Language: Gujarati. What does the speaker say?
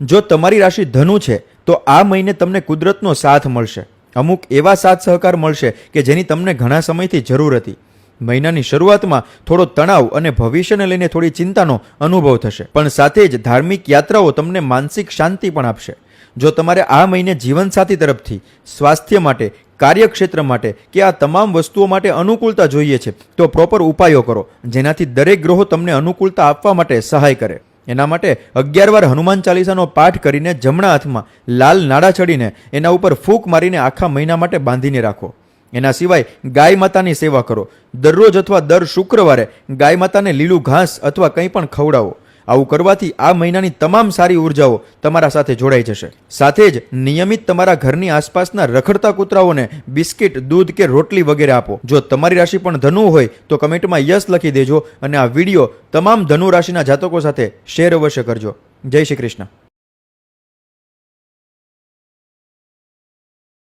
જો તમારી રાશિ ધનુ છે, તો આ મહિને તમને કુદરતનો સાથ મળશે. અમુક એવા સાથ સહકાર મળશે કે જેની તમને ઘણા સમયથી જરૂર હતી. મહિનાની શરૂઆતમાં થોડો તણાવ અને ભવિષ્યને લઈને થોડી ચિંતાનો અનુભવ થશે. પણ સાથે જ ધાર્મિક યાત્રાઓ તમને માનસિક શાંતિ પણ આપશે. જો તમારે આ મહિને જીવનસાથી તરફથી, સ્વાસ્થ્ય માટે, કાર્યક્ષેત્ર માટે કે આ તમામ વસ્તુઓ માટે અનુકૂળતા જોઈએ છે, તો પ્રોપર ઉપાયો કરો. જેનાથી દરેક ગ્રહો તમને અનુકૂળતા આપવા માટે સહાય કરે. એના માટે અગિયાર વાર હનુમાન ચાલીસાનો પાઠ કરીને જમણા હાથમાં લાલ નાડા ચડીને એના ઉપર ફૂંક મારીને આખા મહિના માટે બાંધીને રાખો. એના સિવાય ગાય માતાની સેવા કરો. દરરોજ અથવા દર શુક્રવારે ગાય માતાને લીલું ઘાસ અથવા કંઈ પણ ખવડાવો. આવું કરવાથી આ મહિનાની તમામ સારી ઉર્જાઓ તમારા સાથે જોડાઈ જશે. સાથે જ નિયમિત તમારા ઘરની આસપાસના રખડતા કૂતરાઓને બિસ્કિટ, દૂધ કે રોટલી વગેરે આપો. જો તમારી રાશિ પણ ધનુ હોય, તો કમેન્ટમાં યસ લખી દેજો અને આ વીડિયો તમામ ધનુ રાશિના જાતકો સાથે શેર અવશ્ય કરજો. જય શ્રી કૃષ્ણ.